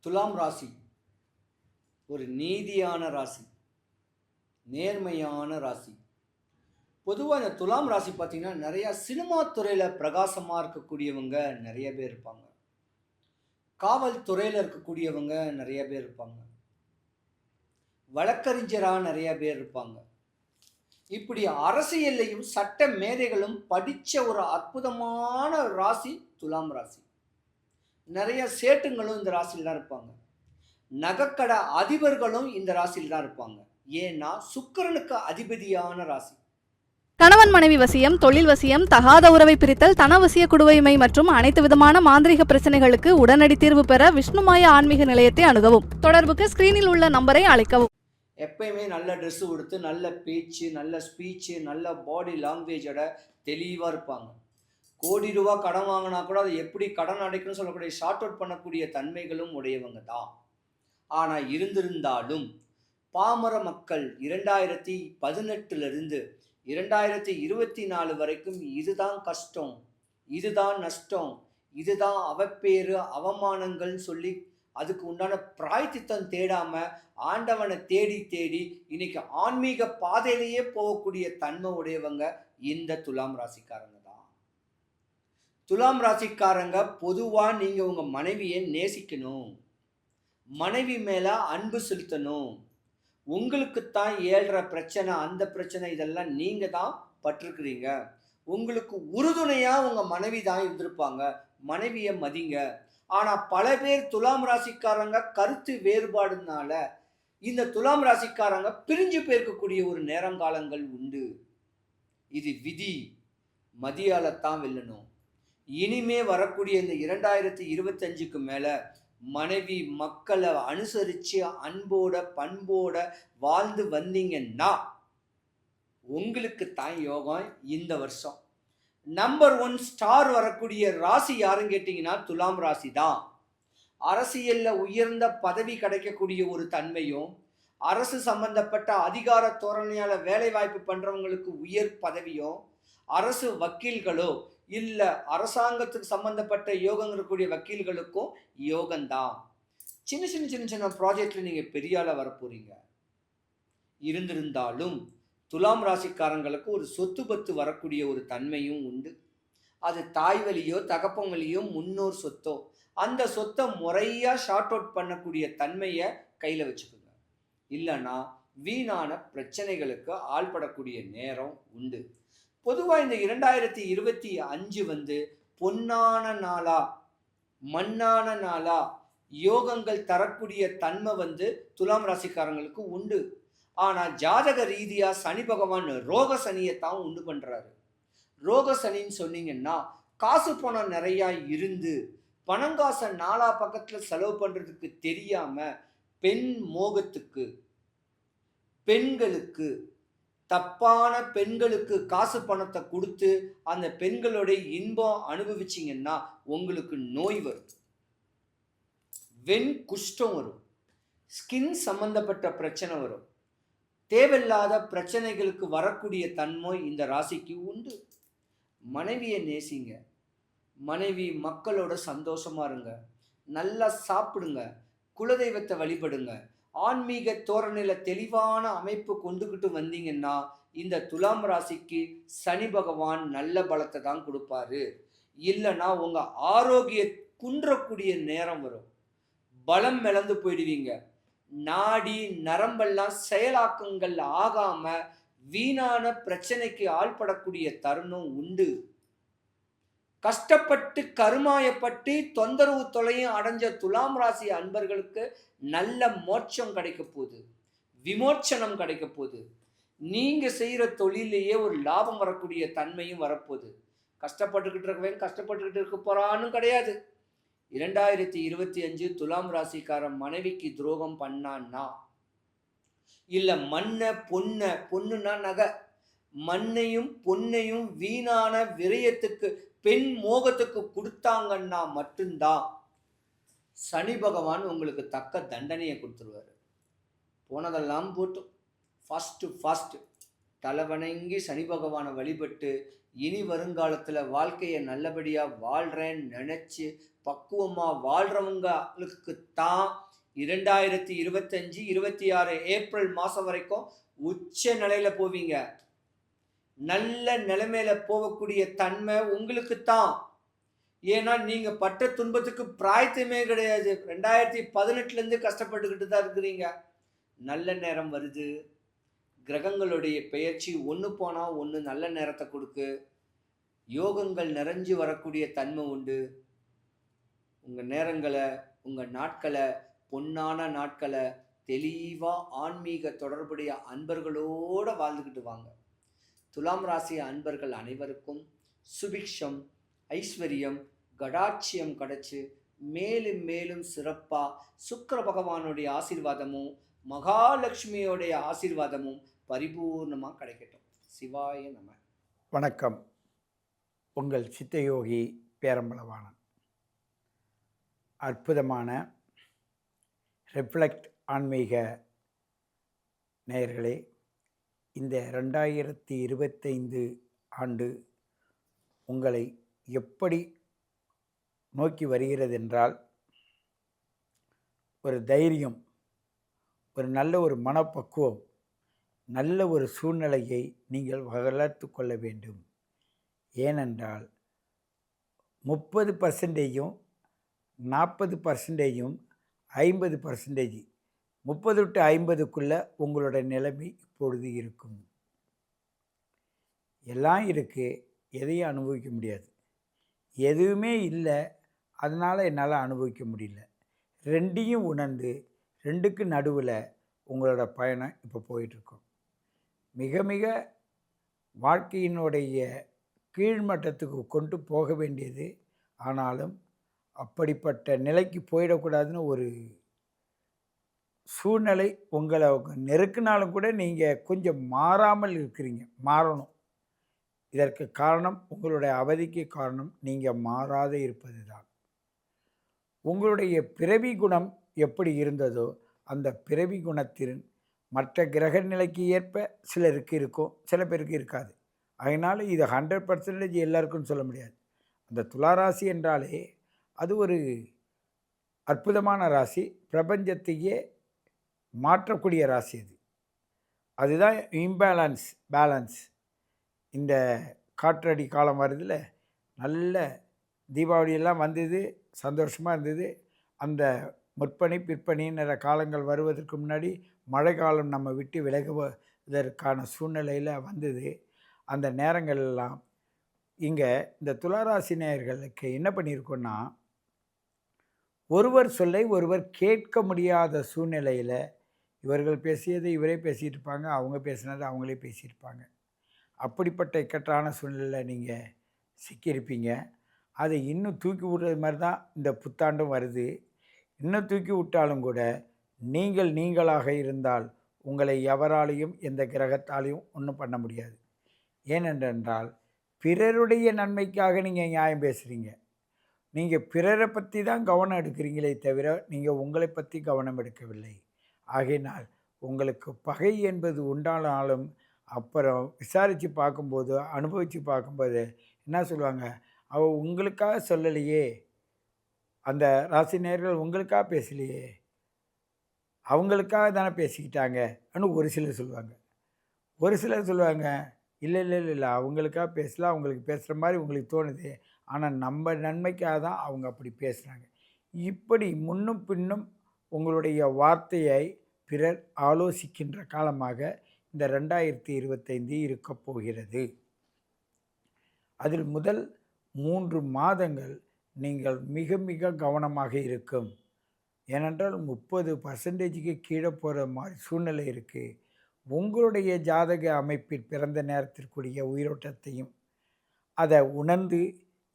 துலாம் ராசி. ஒரு நீதியான ராசி. நேர்மையான ராசி. பொதுவாக இந்த துலாம் ராசி பார்த்தீங்கன்னா நிறையா சினிமா துறையில் பிரகாசமாக இருக்கக்கூடியவங்க நிறைய பேர் இருப்பாங்க. காவல்துறையில் இருக்கக்கூடியவங்க நிறைய பேர் இருப்பாங்க. வழக்கறிஞராக நிறைய பேர் இருப்பாங்க. இப்படி அரசியல்லையும் சட்ட மேதைகளும் படித்த ஒரு அற்புதமான ராசி துலாம் ராசி. நிறைய சேட்டுங்களும் இந்த ராசியில் தான் இருப்பாங்க. நகைக்கடை அதிபர்களும் இந்த ராசியில் தான் இருப்பாங்க. ஏன்னா சுக்கிரனுக்கு அதிபதியான ராசி. கணவன் மனைவி வசியம் தொழில் வசியம் தகாத உறவை பிரித்தல் தனவசிய குடுவைமை மற்றும் அனைத்து விதமான மாந்திரிக பிரச்சனைகளுக்கு உடனடி தீர்வு பெற விஷ்ணுமாய ஆன்மீக நிலையத்தை அணுகவும். தொடர்புக்கு ஸ்கிரீனில் உள்ள நம்பரை அழைக்கவும். எப்பயுமே நல்ல ட்ரெஸ்ஸு கொடுத்து நல்ல பேச்சு நல்ல ஸ்பீச்சு நல்ல பாடி லாங்குவேஜோட தெளிவாக இருப்பாங்க. கோடி ரூபா கடன் வாங்கினா கூட அதை எப்படி கடன் அடைக்கணும்னு சொல்லக்கூடிய ஷார்ட் அவுட் பண்ணக்கூடிய தன்மைகளும் உடையவங்க தான். ஆனால் இருந்திருந்தாலும் பாமர மக்கள் இரண்டாயிரத்தி பதினெட்டுலேருந்து இரண்டாயிரத்தி இருபத்தி நாலு வரைக்கும் இதுதான் கஷ்டம் இதுதான் நஷ்டம் இதுதான் அவப்பேறு அவமானங்கள்னு சொல்லி அதுக்கு உண்டான பிராய்த்தித்தம் தேடாம ஆண்டவனை தேடி தேடி இன்னைக்கு ஆன்மீக பாதையிலேயே போகக்கூடிய தன்மை உடையவங்க இந்த துலாம் ராசிக்காரங்க. துலாம் ராசிக்காரங்க பொதுவாக நீங்கள் உங்கள் மனைவியை நேசிக்கணும். மனைவி மேலே அன்பு செலுத்தணும். உங்களுக்குத்தான் ஏழ்ற பிரச்சனை அந்த பிரச்சனை இதெல்லாம் நீங்கள் தான் பட்டிருக்கிறீங்க. உங்களுக்கு உறுதுணையாக உங்கள் மனைவி தான் இருந்திருப்பாங்க. மனைவியை மதிங்க. ஆனால் பல பேர் துலாம் ராசிக்காரங்க கருத்து வேறுபாடுனால இந்த துலாம் ராசிக்காரங்க பிரிஞ்சு போயிருக்கக்கூடிய ஒரு நேரங்காலங்கள் உண்டு. இது விதி. மதியாலத்தான் வெல்லணும். இனிமே வரக்கூடிய இந்த இரண்டாயிரத்தி இருபத்தஞ்சுக்கு மேலே மனைவி மக்களை அனுசரித்து அன்போட பண்போட வாழ்ந்து வந்தீங்கன்னா உங்களுக்கு தான் யோகம் இந்த வருஷம். நம்பர் ஒன் ஸ்டார் வரக்கூடிய ராசி யாருன்னு கேட்டிங்கன்னா துலாம் ராசி தான் அரசியலில் உயர்ந்த பதவி கிடைக்கக்கூடிய ஒரு தன்மையும் அரசு சம்பந்தப்பட்ட அதிகார தோரணையால் வேலைவாய்ப்பு பண்ணுறவங்களுக்கு உயர் பதவியும் அரசு வக்கீல்களோ இல்லை அரசாங்கத்துக்கு சம்மந்தப்பட்ட யோகம் இருக்கக்கூடிய வக்கீல்களுக்கும் யோகம்தான். சின்ன சின்ன சின்ன சின்ன ப்ராஜெக்டில் நீங்கள் பெரிய ஆளாக வரப்போறீங்க. இருந்திருந்தாலும் துலாம் ராசிக்காரங்களுக்கு ஒரு சொத்து பத்து வரக்கூடிய ஒரு தன்மையும் உண்டு. அது தாய் வழியோ தகப்பன் வழியோ முன்னோர் சொத்தோ அந்த சொத்தை முறையாக ஷார்ட் அவுட் பண்ணக்கூடிய தன்மையை கையில் வச்சுக்கோங்க. இல்லைன்னா வீணான பிரச்சனைகளுக்கு ஆள்படக்கூடிய நேரம் உண்டு. பொதுவாக இந்த இரண்டாயிரத்தி இருபத்தி அஞ்சு வந்து பொன்னான நாளா மண்ணான நாளா யோகங்கள் தரக்கூடிய தன்மை வந்து துலாம் ராசிக்காரங்களுக்கு உண்டு. ஆனால் ஜாதக ரீதியாக சனி பகவான் ரோக சனியை தான் உண்டு பண்ணுறாரு ரோக சனின்னு சொன்னீங்கன்னா காசு பணம் நிறையா இருந்து பணங்காசை நாலா பக்கத்தில் செலவு பண்ணுறதுக்கு தெரியாமல் பெண் மோகத்துக்கு பெண்களுக்கு தப்பான பெண்களுக்கு காசு பணத்தை கொடுத்து அந்த பெண்களுடைய இன்பம் அனுபவிச்சிங்கன்னா உங்களுக்கு நோய் வரும் வெண் குஷ்டம் வரும். ஸ்கின் சம்பந்தப்பட்ட பிரச்சனை வரும். தேவையில்லாத பிரச்சனைகளுக்கு வரக்கூடிய தன்மை இந்த ராசிக்கு உண்டு. மனைவியை நேசிங்க. மனைவி மக்களோட சந்தோஷமா இருங்க. நல்லா சாப்பிடுங்க. குலதெய்வத்தை வழிபடுங்க. ஆன்மீக தோரணையில் தெளிவான அமைப்பு கொண்டுக்கிட்டு வந்தீங்கன்னா இந்த துலாம் ராசிக்கு சனி பகவான் நல்ல பலத்தை தான் கொடுப்பாரு. இல்லைன்னா உங்கள் ஆரோக்கிய குன்றக்கூடிய நேரம் வரும். பலம் இழந்து போயிடுவீங்க. நாடி நரம்பெல்லாம் செயலாக்கங்கள் ஆகாமல் வீணான பிரச்சனைக்கு ஆள்படக்கூடிய தருணம் உண்டு. கஷ்டப்பட்டு கருமாயப்பட்டு தொந்தரவு தொலையும் அடைஞ்ச துலாம் ராசி அன்பர்களுக்கு நல்ல மோட்சம் கிடைக்க போகுது. விமோச்சனம் கிடைக்க போகுது. நீங்கள் செய்கிற தொழிலேயே ஒரு லாபம் வரக்கூடிய தன்மையும் வரப்போகுது. கஷ்டப்பட்டுக்கிட்டு இருக்கவன் கஷ்டப்பட்டுக்கிட்டு இருக்க போகிறான்னு கிடையாது. இரண்டாயிரத்தி இருபத்தி அஞ்சு துலாம் ராசிக்காரன் மனைவிக்கு துரோகம் பண்ணான்னா? இல்லை மண்ணை பொண்ணை பொண்ணுன்னா நகை. மண்ணையும் பொன்னையும் வீணான விரயத்துக்கு பெண் மோகத்துக்கு கொடுத்தாங்கன்னா மட்டும்தான் சனி பகவான் உங்களுக்கு தக்க தண்டனையை கொடுத்துருவாரு. போனதெல்லாம் போட்டும். ஃபஸ்ட்டு ஃபஸ்ட்டு தலைவணங்கி சனி பகவானை வழிபட்டு இனி வருங்காலத்தில் வாழ்க்கையை நல்லபடியாக வாழ்கிறேன்னு நினச்சி பக்குவமாக வாழ்கிறவங்களுக்கு தான் இரண்டாயிரத்தி இருபத்தஞ்சி இருபத்தி ஆறு ஏப்ரல் மாதம் வரைக்கும் உச்ச நிலையில் போவீங்க. நல்ல நிலைமையில போகக்கூடிய தன்மை உங்களுக்கு தான் ஏன்னா நீங்கள் பட்ட துன்பத்துக்கு பிராயத்தமே கிடையாது. ரெண்டாயிரத்தி பதினெட்டுலேருந்து கஷ்டப்பட்டுக்கிட்டு தான் இருக்கிறீங்க. நல்ல நேரம் வருது. கிரகங்களுடைய பெயர்ச்சி ஒன்று போனால் ஒன்று நல்ல நேரத்தை கொடுக்கு. யோகங்கள் நிறைஞ்சு வரக்கூடிய தன்மை உண்டு. உங்கள் நேரங்களை உங்கள் நாட்களை பொன்னான நாட்களை தெளிவாக ஆன்மீக தொடர்புடைய அன்பர்களோடு வாழ்ந்துக்கிட்டு வாங்க. துலாம் ராசி அன்பர்கள் அனைவருக்கும் சுபிக்ஷம் ஐஸ்வர்யம் கடாட்சியம் கிடைச்சு மேலும் மேலும் சிறப்பாக சுக்கர பகவானுடைய ஆசீர்வாதமும் மகாலட்சுமியோடைய ஆசீர்வாதமும் பரிபூர்ணமாக கிடைக்கட்டும். சிவாய நம. வணக்கம். உங்கள் சித்தயோகி பேரம்பளவானன் அற்புதமான ரிஃப்ளெக்ட் ஆன்மீக நேயர்களே இந்த ரெண்டாயிரத்தி இருபத்தைந்து ஆண்டு உங்களை எப்படி நோக்கி வருகிறது என்றால் ஒரு தைரியம் ஒரு நல்ல ஒரு மனப்பக்குவம் நல்ல ஒரு சூழ்நிலையை நீங்கள் வளர்த்து கொள்ள வேண்டும். ஏனென்றால் முப்பது பர்சன்டேஜும் நாற்பது பர்சன்டேஜும் ஐம்பது பர்சன்டேஜ் முப்பது டு ஐம்பதுக்குள்ளே உங்களோட நிலைமை இப்பொழுது இருக்கும். எல்லாம் இருக்குது எதையும் அனுபவிக்க முடியாது. எதுவுமே இல்லை அதனால் என்னால் அனுபவிக்க முடியல. ரெண்டையும் உணர்ந்து ரெண்டுக்கு நடுவில் உங்களோட பயணம் இப்போ போயிட்டுருக்கோம். மிக மிக வாழ்க்கையினுடைய கீழ்மட்டத்துக்கு கொண்டு போக வேண்டியது ஆனாலும் அப்படிப்பட்ட நிலைக்கு போயிடக்கூடாதுன்னு ஒரு சூழ்நிலை உங்களை நெருக்கினாலும் கூட நீங்கள் கொஞ்சம் மாறாமல் இருக்கிறீங்க மாறணும். இதற்கு காரணம் உங்களுடைய அவதிக்கு காரணம் நீங்கள் மாறாத இருப்பது தான் உங்களுடைய பிறவி குணம் எப்படி இருந்ததோ அந்த பிறவி குணத்தின் மற்ற கிரக நிலைக்கு ஏற்ப சிலருக்கு இருக்கும் சில பேருக்கு இருக்காது. அதனால் இது ஹண்ட்ரட் பர்சன்டேஜ் எல்லாருக்கும் சொல்ல முடியாது. அந்த துளாராசி என்றாலே அது ஒரு அற்புதமான ராசி. பிரபஞ்சத்தையே மாற்றக்கூடிய ராசி அது அதுதான் இம்பேலன்ஸ் பேலன்ஸ் இந்த காற்றடி காலம் வருதில் நல்ல தீபாவளியெல்லாம் வந்தது சந்தோஷமாக இருந்தது. அந்த முற்பனி பிற்பணின்ற காலங்கள் வருவதற்கு முன்னாடி மழை காலம் நம்ம விட்டு விலகுவதற்கான சூழ்நிலையில் வந்தது. அந்த நேரங்கள்லாம் இங்கே இந்த துளாராசி நேயர்களுக்கு என்ன பண்ணியிருக்கோன்னா ஒருவர் சொல்லை ஒருவர் கேட்க முடியாத சூழ்நிலையில் இவர்கள் பேசியதை இவரே பேசிகிட்டு இருப்பாங்க அவங்க பேசினதை அவங்களே பேசியிருப்பாங்க. அப்படிப்பட்ட இக்கட்டான சூழ்நிலையில் நீங்கள் சிக்கியிருப்பீங்க. அதை இன்னும் தூக்கி விடுறது மாதிரி தான் இந்த புத்தாண்டும் வருது. இன்னும் தூக்கி விட்டாலும் கூட நீங்கள் நீங்களாக இருந்தால் உங்களை எவராலையும் எந்த கிரகத்தாலையும் ஒன்றும் பண்ண முடியாது. ஏனென்றால் பிறருடைய நன்மைக்காக நீங்கள் நியாயம் பேசுகிறீங்க நீங்கள் பிறரை பற்றி தான் கவனம் எடுக்கிறீங்களே தவிர நீங்கள் உங்களை பற்றி கவனம் எடுக்கவில்லை. ஆகையினால் உங்களுக்கு பகை என்பது உண்டானாலும் அப்புறம் விசாரித்து பார்க்கும்போது அனுபவித்து பார்க்கும்போது என்ன சொல்லுவாங்க? அவ உங்களுக்காக சொல்லலையே. அந்த ராசி நேர்கள் உங்களுக்காக பேசலையே. அவங்களுக்காக தானே பேசிக்கிட்டாங்க அப்படின்னு ஒரு சிலர் சொல்லுவாங்க. ஒரு சிலர் சொல்லுவாங்க இல்லை இல்லை இல்லை இல்லை அவங்களுக்காக பேசலாம் அவங்களுக்கு பேசுகிற மாதிரி உங்களுக்கு தோணுது. ஆனால் நம்ம நன்மைக்காக தான் அவங்க அப்படி பேசுகிறாங்க இப்படி முன்னும் பின்னும் உங்களுடைய வார்த்தையை பிறர் ஆலோசிக்கின்ற காலமாக இந்த ரெண்டாயிரத்தி இருபத்தைந்து இருக்கப் போகிறது. அதில் முதல் மூன்று மாதங்கள் நீங்கள் மிக மிக கவனமாக இருக்கும். ஏனென்றால் முப்பது பர்சன்டேஜுக்கு கீழே போகிற மாதிரி சூழ்நிலை இருக்குது உங்களுடைய ஜாதக அமைப்பில் பிறந்த நேரத்திற்குரிய உயிரோட்டத்தையும் அதை உணர்ந்து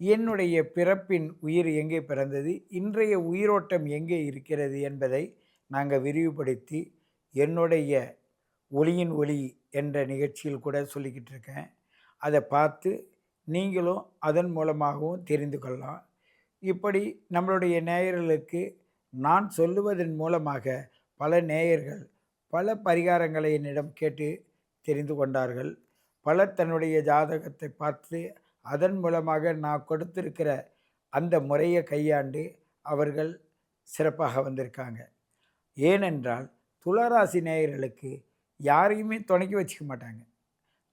என்னுடைய பிறப்பின் உயிர் எங்கே பிறந்தது இன்றைய உயிரோட்டம் எங்கே இருக்கிறது என்பதை நாங்கள் விரிவுபடுத்தி என்னுடைய ஒளியின் ஒளி என்ற நிகழ்ச்சியில் கூட சொல்லிக்கிட்டு இருக்கேன். அதை பார்த்து நீங்களும் அதன் மூலமாகவும் தெரிந்து கொள்ளலாம். இப்படி நம்மளுடைய நேயர்களுக்கு நான் சொல்லுவதன் மூலமாக பல நேயர்கள் பல பரிகாரங்களை என்னிடம் கேட்டு தெரிந்து கொண்டார்கள். பலர் தன்னுடைய ஜாதகத்தை பார்த்து அதன் மூலமாக நான் கொடுத்திருக்கிற அந்த முறையை கையாண்டு அவர்கள் சிறப்பாக வந்திருக்காங்க. ஏனென்றால் துளராசி நேயர்களுக்கு யாரையுமே துணைக்கி வச்சுக்க மாட்டாங்க.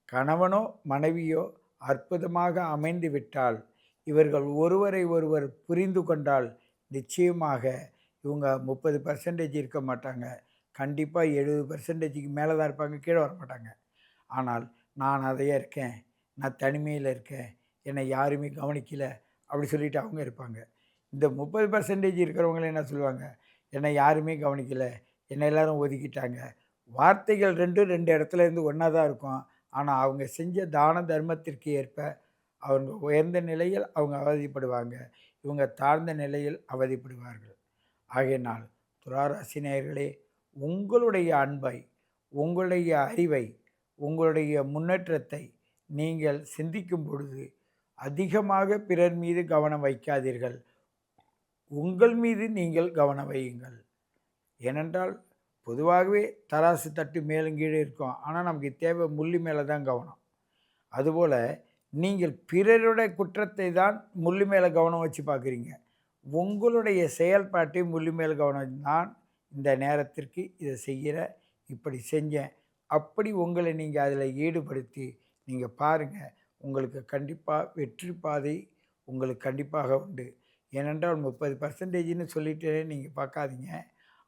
கணவனோ மனைவியோ அற்புதமாக அமைந்து விட்டால் இவர்கள் ஒருவரை ஒருவர் புரிந்து கொண்டால் நிச்சயமாக இவங்க முப்பது பர்சன்டேஜ் இருக்க மாட்டாங்க. கண்டிப்பாக எழுபது பர்சன்டேஜுக்கு மேலே தான் இருப்பாங்க கீழே வர மாட்டாங்க. ஆனால் நான் அதையே இருக்கேன் நான் தனிமையில் இருக்கேன் என்னை யாருமே கவனிக்கலை அப்படி சொல்லிட்டு அவங்க இருப்பாங்க. இந்த முப்பது பர்சன்டேஜ் இருக்கிறவங்கள என்ன சொல்லுவாங்க? என்னை யாருமே கவனிக்கலை. என்னை எல்லாரும் ஒதுக்கிட்டாங்க. வார்த்தைகள் ரெண்டும் ரெண்டு இடத்துல இருந்து ஒன்றா தான் இருக்கும். ஆனால் அவங்க செஞ்ச தான தர்மத்திற்கு ஏற்ப அவங்க உயர்ந்த நிலையில் அவங்க அவதிப்படுவாங்க. இவங்க தாழ்ந்த நிலையில் அவதிப்படுவார்கள். ஆகையினால் துளாராசி நேயர்களே உங்களுடைய அன்பை உங்களுடைய அறிவை உங்களுடைய முன்னேற்றத்தை நீங்கள் சிந்திக்கும் பொழுது அதிகமாக பிறர் மீது கவனம் வைக்காதீர்கள். உங்கள் மீது நீங்கள் கவனம் வையுங்கள். ஏனென்றால் பொதுவாகவே தராசு தட்டு மேலும் கீழே இருக்கும். ஆனால் நமக்கு தேவை முள்ளி மேலே தான் கவனம். அதுபோல் நீங்கள் பிறருடைய குற்றத்தை தான் முள்ளு மேலே கவனம் வச்சு பார்க்குறீங்க. உங்களுடைய செயல்பாட்டை முள்ளு மேல் கவனம் நான் இந்த நேரத்திற்கு இதை செய்கிற இப்படி செஞ்சேன். அப்படி உங்களை நீங்கள் அதில் ஈடுபடுத்தி நீங்கள் பாருங்கள் உங்களுக்கு கண்டிப்பாக வெற்றி பாதை உங்களுக்கு கண்டிப்பாக உண்டு. ஏனென்றால் முப்பது பர்சன்டேஜ்னு சொல்லிட்டு நீங்கள் பார்க்காதீங்க.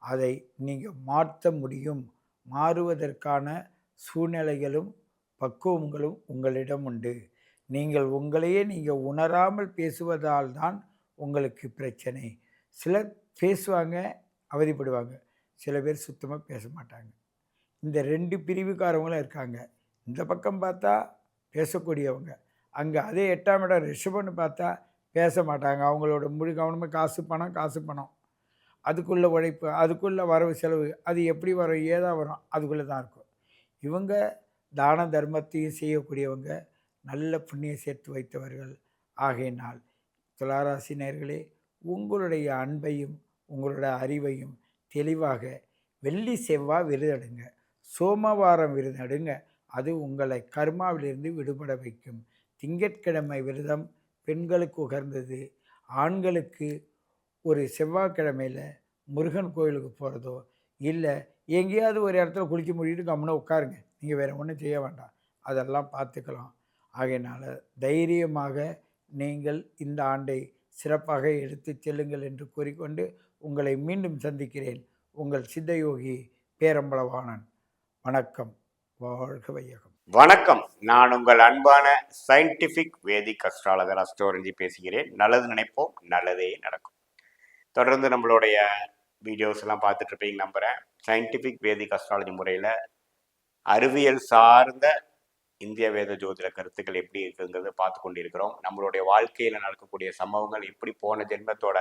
அதை நீங்கள் மாற்ற முடியும். மாறுவதற்கான சூழ்நிலைகளும் பக்குவங்களும் உங்களிடம் உண்டு. நீங்கள் உங்களையே நீங்கள் உணராமல் பேசுவதால் தான் உங்களுக்கு பிரச்சனை. சிலர் பேசுவாங்க அவதிப்படுவாங்க. சில பேர் சுத்தமாக பேச மாட்டாங்க. இந்த ரெண்டு பிரிவுக்காரவங்களும் இருக்காங்க. இந்த பக்கம் பார்த்தா பேசக்கூடியவங்க. அங்கே அதே எட்டாம் இடம் ரிஷபம்னு பார்த்தா பேச மாட்டாங்க அவங்களோட முழு கவனமாக காசு பணம் காசு பணம். அதுக்குள்ளே உழைப்பு அதுக்குள்ளே வரவு செலவு அது எப்படி வரும் ஏதா வரும் அதுக்குள்ளே தான் இருக்கும். இவங்க தான தர்மத்தையும் செய்யக்கூடியவங்க நல்ல புண்ணியம் சேர்த்து வைத்தவர்கள் ஆகையினால் துளாராசினியர்களே உங்களுடைய அன்பையும் உங்களுடைய அறிவையும் தெளிவாக வெள்ளி செவ்வாய் விருதடுங்க. சோமவாரம் விருதடுங்க. அது உங்களை கர்மாவிலிருந்து விடுபட வைக்கும். திங்கட்கிழமை விரதம் பெண்களுக்கு உகர்ந்தது ஆண்களுக்கு ஒரு செவ்வாய்க்கிழமையில் முருகன் கோயிலுக்கு போகிறதோ இல்லை எங்கேயாவது ஒரு இடத்துல குளிக்க முடியிட்டு கம்முன்னு உட்காருங்க. நீங்கள் வேறு ஒன்றும் செய்ய வேண்டாம். அதெல்லாம் பார்த்துக்கலாம். ஆகையினால் தைரியமாக நீங்கள் இந்த ஆண்டை சிறப்பாக எடுத்துச் செல்லுங்கள் என்று கூறிக்கொண்டு உங்களை மீண்டும் சந்திக்கிறேன். உங்கள் சித்தயோகி பேரம்பளவாணன் வணக்கம். வாழ்க வையகம். வணக்கம். நான் உங்கள் அன்பான சயின்டிஃபிக் வேதிக் அஸ்ட்ராலஜர் அஸ்ட்ரோரஞ்சி பேசுகிறேன். நல்லது நினைப்போம் நல்லதே நடக்கும். தொடர்ந்து நம்மளுடைய வீடியோஸ் எல்லாம் பார்த்துட்டு இருப்பீங்க நம்புகிறேன் சயின்டிஃபிக் வேதிக் அஸ்ட்ராலஜி முறையில் அறிவியல் சார்ந்த இந்திய வேத ஜோதிட கருத்துக்கள் எப்படி இருக்குங்கிறத பார்த்து கொண்டிருக்கிறோம். நம்மளுடைய வாழ்க்கையில் நடக்கக்கூடிய சம்பவங்கள் எப்படி போன ஜென்மத்தோட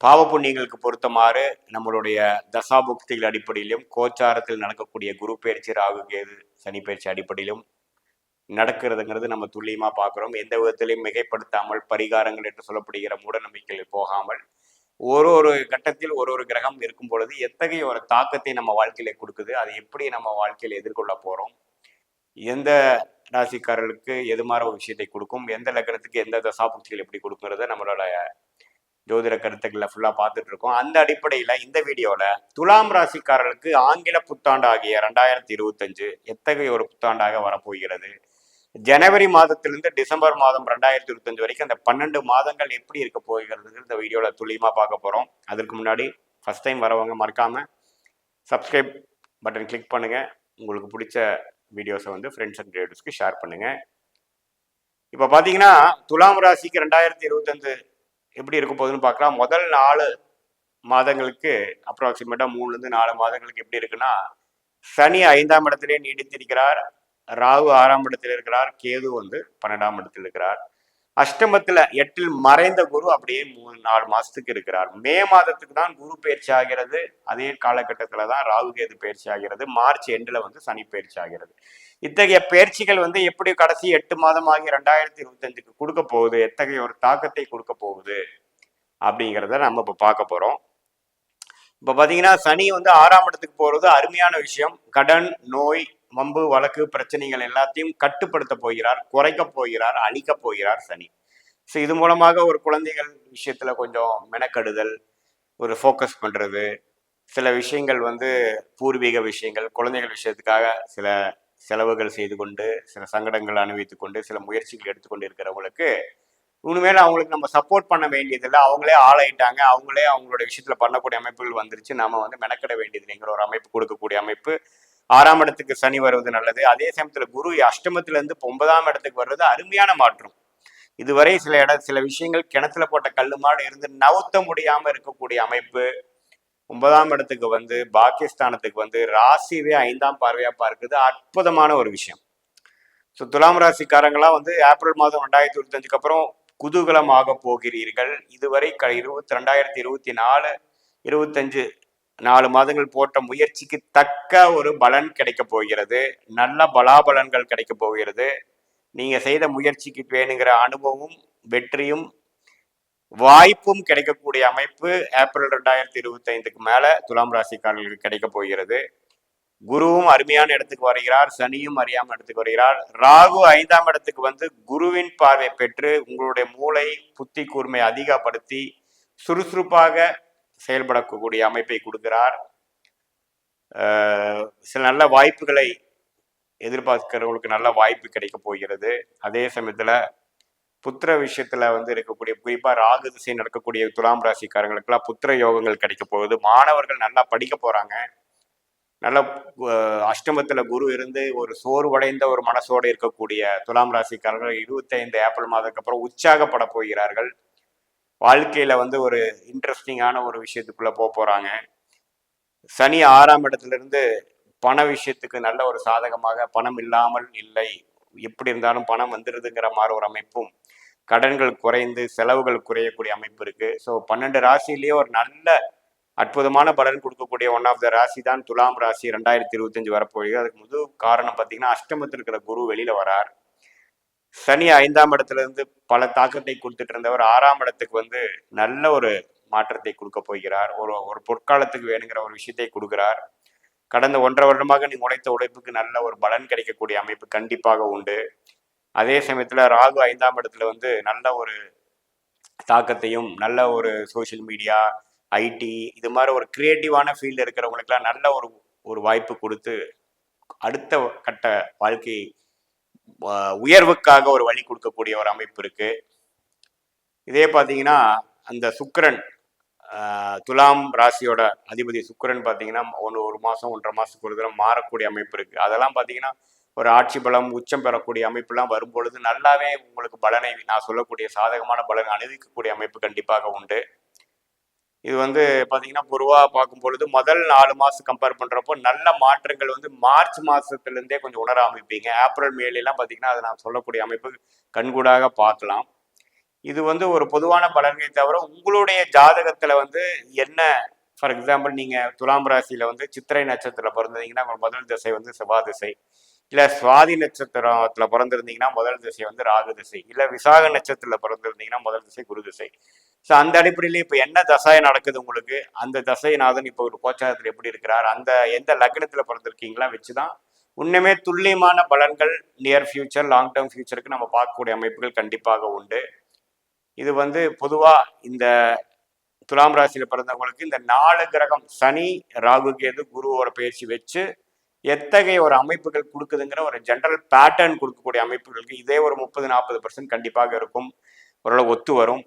பாவ புண்ணியங்களுக்கு பொருத்தமாறு நம்மளுடைய தசாபுக்திகள் அடிப்படையிலும் கோச்சாரத்தில் நடக்கக்கூடிய குரு பயிற்சி ராகு கேது சனி பயிற்சி அடிப்படையிலும் நடக்கிறதுங்கிறது நம்ம துல்லியமாக பார்க்குறோம். எந்த விதத்திலையும் மிகைப்படுத்தாமல் பரிகாரங்கள் என்று சொல்லப்படுகிற மூட நம்பிக்கையில் போகாமல் ஒரு ஒரு கட்டத்தில் ஒரு ஒரு கிரகம் இருக்கும் பொழுது எத்தகைய ஒரு தாக்கத்தை நம்ம வாழ்க்கையில கொடுக்குது அதை எப்படி நம்ம வாழ்க்கையில் எதிர்கொள்ள போகிறோம் எந்த ராசிக்காரர்களுக்கு எது மாதிரி ஒரு விஷயத்தை கொடுக்கும் எந்த லக்னத்துக்கு எந்த தசாபுக்திகள் எப்படி கொடுக்குறத நம்மளோட ஜோதிட கருத்துக்களை ஃபுல்லாக பார்த்துட்டு இருக்கோம் அந்த அடிப்படையில் இந்த வீடியோவில் துலாம் ராசிக்காரர்களுக்கு ஆங்கில புத்தாண்டு ஆகிய ரெண்டாயிரத்தி இருபத்தஞ்சு எத்தகைய ஒரு புத்தாண்டாக வரப்போகிறது? ஜனவரி மாதத்திலிருந்து டிசம்பர் மாதம் ரெண்டாயிரத்தி இருபத்தஞ்சு வரைக்கும் அந்த பன்னெண்டு மாதங்கள் எப்படி இருக்க போகிறது இந்த வீடியோவில் துல்லியமாக பார்க்க போகிறோம் அதற்கு முன்னாடி ஃபஸ்ட் டைம் வரவங்க மறக்காமல் சப்ஸ்கிரைப் பட்டன் கிளிக் பண்ணுங்கள் உங்களுக்கு பிடிச்ச வீடியோஸை வந்து ஃப்ரெண்ட்ஸ் அண்ட் ரிலேட்டிவ்ஸ்க்கு ஷேர் பண்ணுங்கள் இப்போ பார்த்தீங்கன்னா துலாம் ராசிக்கு ரெண்டாயிரத்தி இருபத்தஞ்சு எப்படி இருக்க போகுதுன்னு பார்க்கலாம் முதல் நாலு மாதங்களுக்கு அப்ராக்சிமேட்டாக மூணுலேருந்து நாலு மாதங்களுக்கு எப்படி இருக்குன்னா சனி ஐந்தாம் இடத்திலே நீடித்திருக்கிறார். ராகு ஆறாம் இடத்தில் இருக்கிறார். கேது வந்து பன்னெண்டாம் இடத்தில் இருக்கிறார். அஷ்டமத்தில் எட்டில் மறைந்த குரு அப்படியே மூணு நாலு மாசத்துக்கு இருக்கிறார். மே மாதத்துக்கு தான் குரு பயிற்சி ஆகிறது. அதே காலகட்டத்தில் தான் ராகு கேது பயிற்சி ஆகிறது. மார்ச் எண்டில் வந்து சனி பயிற்சி ஆகிறது. இத்தகைய பயிற்சிகள் வந்து எப்படி கடைசி எட்டு மாதம் ஆகி ரெண்டாயிரத்தி இருபத்தஞ்சுக்கு கொடுக்க போகுது? எத்தகைய ஒரு தாக்கத்தை கொடுக்க போகுது? அப்படிங்கிறத நம்ம இப்போ பார்க்க போகிறோம் இப்போ பார்த்தீங்கன்னா சனி வந்து ஆறாம் இடத்துக்கு போகிறது அருமையான விஷயம். கடன் நோய் வம்பு வழக்கு பிரச்சனைகள் எல்லாத்தையும் கட்டுப்படுத்த போகிறார் குறைக்க போகிறார் அழிக்க போகிறார் சனி. ஸோ இது மூலமாக ஒரு குழந்தைகள் விஷயத்துல கொஞ்சம் மெனக்கெடுதல் ஒரு ஃபோக்கஸ் பண்றது சில விஷயங்கள் வந்து பூர்வீக விஷயங்கள் குழந்தைகள் விஷயத்துக்காக சில செலவுகள் செய்து கொண்டு சில சங்கடங்கள் அனுபவித்து கொண்டு சில முயற்சிகள் எடுத்துக்கொண்டு இருக்கிறவங்களுக்கு உண்மையில அவங்களுக்கு நம்ம சப்போர்ட் பண்ண வேண்டியதில்லை. அவங்களே ஆளாயிட்டாங்க. அவங்களே அவங்களோட விஷயத்துல பண்ணக்கூடிய அமைப்புகள் வந்துருச்சு. நாம வந்து மெனக்கெட வேண்டியதுங்கிற ஒரு அமைப்பு கொடுக்கக்கூடிய அமைப்பு ஆறாம் இடத்துக்கு சனி வருவது நல்லது. அதே சமயத்துல குரு அஷ்டமத்துல இருந்து ஒன்பதாம் இடத்துக்கு வர்றது அருமையான மாற்றம். இதுவரை சில இட சில விஷயங்கள் கிணத்துல போட்ட கல்லு மாடு இருந்து நவுத்த முடியாம இருக்கக்கூடிய அமைப்பு ஒன்பதாம் இடத்துக்கு வந்து பாகிஸ்தானத்துக்கு வந்து ராசிவே ஐந்தாம் பார்வையா பார்க்குது அற்புதமான ஒரு விஷயம். ஸோ துலாம் ராசிக்காரங்களாம் வந்து ஏப்ரல் மாதம் ரெண்டாயிரத்தி இருபத்தஞ்சுக்கு அப்புறம் குதூகலமாக போகிறீர்கள். இதுவரை க இருபத்தி ரெண்டாயிரத்தி இருபத்தி நாலு இருபத்தஞ்சு நாலு மாதங்கள் போட்ட முயற்சிக்கு தக்க ஒரு பலன் கிடைக்க போகிறது. நல்ல பலாபலன்கள் கிடைக்க போகிறது. நீங்கள் செய்த முயற்சிக்கு வேணுங்கிற அனுபவமும் வெற்றியும் வாய்ப்பும் கிடைக்கக்கூடிய அமைப்பு ஏப்ரல் ரெண்டாயிரத்தி இருபத்தி ஐந்துக்கு துலாம் ராசிக்காரர்களுக்கு கிடைக்க போகிறது. குருவும் அருமையான இடத்துக்கு வருகிறார். சனியும் அறியாம இடத்துக்கு வருகிறார். ராகு ஐந்தாம் இடத்துக்கு வந்து குருவின் பார்வை பெற்று உங்களுடைய மூளை புத்தி கூர்மை அதிகப்படுத்தி சுறுசுறுப்பாக செயல்படக்கூடிய அமைப்பை கொடுக்கிறார். சில நல்ல வாய்ப்புகளை எதிர்பார்க்கிறவங்களுக்கு நல்ல வாய்ப்பு கிடைக்க போகிறது. அதே சமயத்தில் புத்திர விஷயத்தில் வந்து இருக்கக்கூடிய குறிப்பாக ராகு திசை நடக்கக்கூடிய துலாம் ராசிக்காரங்களுக்கெல்லாம் புத்திர யோகங்கள் கிடைக்க போகுது. மாணவர்கள் நல்லா படிக்க போகிறாங்க நல்ல அஷ்டமத்தில் குரு இருந்து ஒரு சோர்வடைந்த ஒரு மனசோடு இருக்கக்கூடிய துலாம் ராசிக்காரர்கள் இருபத்தைந்து ஏப்ரல் மாதத்துக்கு அப்புறம் உற்சாகப்பட போகிறார்கள். வாழ்க்கையில வந்து ஒரு இன்ட்ரெஸ்டிங்கான ஒரு விஷயத்துக்குள்ள போக போறாங்க. சனி ஆறாம் இடத்துலேருந்து பண விஷயத்துக்கு நல்ல ஒரு சாதகமாக பணம் இல்லாமல் இல்லை. எப்படி இருந்தாலும் பணம் வந்துடுதுங்கிற மாதிரி ஒரு அமைப்பும் கடன்கள் குறைந்து செலவுகள் குறையக்கூடிய அமைப்பு இருக்கு. ஸோ பன்னெண்டு ராசியிலேயே ஒரு நல்ல அற்புதமான பலன் கொடுக்கக்கூடிய ஒன் ஆஃப் த ராசி தான் துலாம் ராசி ரெண்டாயிரத்தி இருபத்தஞ்சு வரப்போகுது. அதுக்கு முதல் காரணம் பார்த்தீங்கன்னா அஷ்டமத்தில் இருக்கிற குரு வெளியில் வரார். சனி ஐந்தாம் இடத்துல இருந்து பல தாக்கத்தை கொடுத்துட்டு இருந்தவர் ஆறாம் இடத்துக்கு வந்து நல்ல ஒரு மாற்றத்தை கொடுக்க போகிறார். ஒரு ஒரு பொற்காலத்துக்கு வேணுங்கிற ஒரு விஷயத்தை கொடுக்கிறார். கடந்த ஒன்றரை வருடமாக நீ உழைத்த உழைப்புக்கு நல்ல ஒரு பலன் கிடைக்கக்கூடிய அமைப்பு கண்டிப்பாக உண்டு. அதே சமயத்தில் ராகு ஐந்தாம் இடத்துல வந்து நல்ல ஒரு தாக்கத்தையும் நல்ல ஒரு சோஷியல் மீடியா ஐடி இது மாதிரி ஒரு கிரியேட்டிவான ஃபீல்டு இருக்கிறவங்களுக்குலாம் நல்ல ஒரு ஒரு வாய்ப்பு கொடுத்து அடுத்த கட்ட வாழ்க்கை உயர்வுக்காக ஒரு வழி கொடுக்கக்கூடிய ஒரு அமைப்பு இருக்கு. இதே பார்த்தீங்கன்னா அந்த சுக்கரன் ஆஹ், துலாம் ராசியோட அதிபதி சுக்கிரன் பார்த்தீங்கன்னா ஒன்று ஒரு மாதம் ஒன்றரை மாதத்துக்கு ஒரு தடவை மாறக்கூடிய அமைப்பு இருக்கு. அதெல்லாம் பார்த்தீங்கன்னா ஒரு ஆட்சி பலம் உச்சம் பெறக்கூடிய அமைப்புலாம் வரும்பொழுது நல்லாவே உங்களுக்கு பலனை நான் சொல்லக்கூடிய சாதகமான பலன் அனுதிக்கக்கூடிய அமைப்பு கண்டிப்பாக உண்டு. இது வந்து பார்த்தீங்கன்னா பொதுவாக பார்க்கும் பொழுது முதல் நாலு மாதம் கம்பேர் பண்ணுறப்போ நல்ல மாற்றங்கள் வந்து மார்ச் மாதத்துலேருந்தே கொஞ்சம் உணர அமைப்பீங்க ஏப்ரல் மேலாம் பார்த்தீங்கன்னா அதை நான் சொல்லக்கூடிய அமைப்பு கண்கூடாக பார்க்கலாம். இது வந்து ஒரு பொதுவான பலன்களை தவிர உங்களுடைய ஜாதகத்தில் வந்து என்ன ஃபார் எக்ஸாம்பிள் நீங்கள் துலாம் ராசியில் வந்து சித்திரை நட்சத்திரத்தில் பிறந்தீங்கன்னா உங்கள் முதல் திசை வந்து செவ்வாய் திசை. இல்லை சுவாதி நட்சத்திரத்தில் பிறந்திருந்தீங்கன்னா முதல் திசை வந்து ராகு திசை. இல்லை விசாக நட்சத்திரத்தில் பிறந்திருந்தீங்கன்னா முதல் திசை குரு திசை. ஸோ அந்த அடிப்படையிலே இப்போ என்ன தசை நடக்குது உங்களுக்கு? அந்த தசைநாதன் இப்போ ஒரு கோச்சாரத்தில் எப்படி இருக்கிறார்? அந்த எந்த லக்னத்தில் பிறந்திருக்கீங்களா? வச்சு தான் உண்மையுமே துல்லியமான பலன்கள் நியர் ஃபியூச்சர் லாங் டேர்ம் ஃபியூச்சருக்கு நம்ம பார்க்கக்கூடிய அமைப்புகள் கண்டிப்பாக உண்டு. இது வந்து பொதுவாக இந்த துலாம் ராசியில் பிறந்தவங்களுக்கு இந்த நாலு கிரகம் சனி ராகு கேது குருவோட பயிற்சி வச்சு எத்தகைய ஒரு அமைப்புகள் கொடுக்குதுங்கிற ஒரு ஜென்ரல் பேட்டர்ன் கொடுக்கக்கூடிய அமைப்புகளுக்கு இதே ஒரு முப்பது நாற்பது பர்சன்ட் கண்டிப்பாக இருக்கும். ஓரளவு ஒத்து வரும்.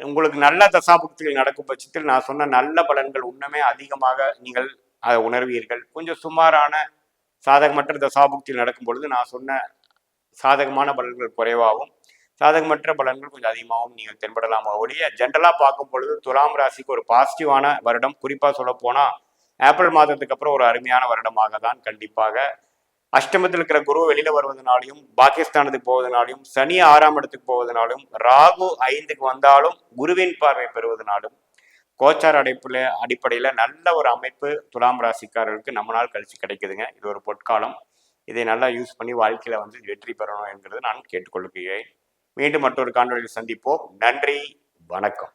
உங்களுக்கு நல்ல தசாபுக்திகள் நடக்கும் பட்சத்தில் நான் சொன்ன நல்ல பலன்கள் உண்மையே அதிகமாக நீங்கள் அதை உணர்வீர்கள். கொஞ்சம் சுமாரான சாதகமற்ற தசாபுக்திகள் நடக்கும் பொழுது நான் சொன்ன சாதகமான பலன்கள் குறைவாகவும் சாதகமற்ற பலன்கள் கொஞ்சம் அதிகமாகவும் நீங்கள் தென்படலாம் ஒழிய ஜென்ரலாக பார்க்கும் பொழுது துலாம் ராசிக்கு ஒரு பாசிட்டிவான வருடம். குறிப்பாக சொல்ல போனால் ஏப்ரல் மாதத்துக்கு அப்புறம் ஒரு அருமையான வருடமாக தான் கண்டிப்பாக. அஷ்டமத்தில் இருக்கிற குரு வெளியில வருவதனாலையும் பாகிஸ்தானத்துக்கு போவதனாலையும் சனி ஆறாம் இடத்துக்கு போவதனாலும் ராகு ஐந்துக்கு வந்தாலும் குருவின் பார்வை பெறுவதனாலும் கோச்சார் அடைப்புல அடிப்படையில நல்ல ஒரு அமைப்பு துலாம் ராசிக்காரர்களுக்கு நம்ம நாள் கழிச்சு கிடைக்குதுங்க. இது ஒரு பொற்காலம். இதை நல்லா யூஸ் பண்ணி வாழ்க்கையில வந்து வெற்றி பெறணும் என்கிறது நான் கேட்டுக்கொள்கிறேன். மீண்டும் மற்றொரு காணொலியில் சந்திப்போம். நன்றி. வணக்கம்.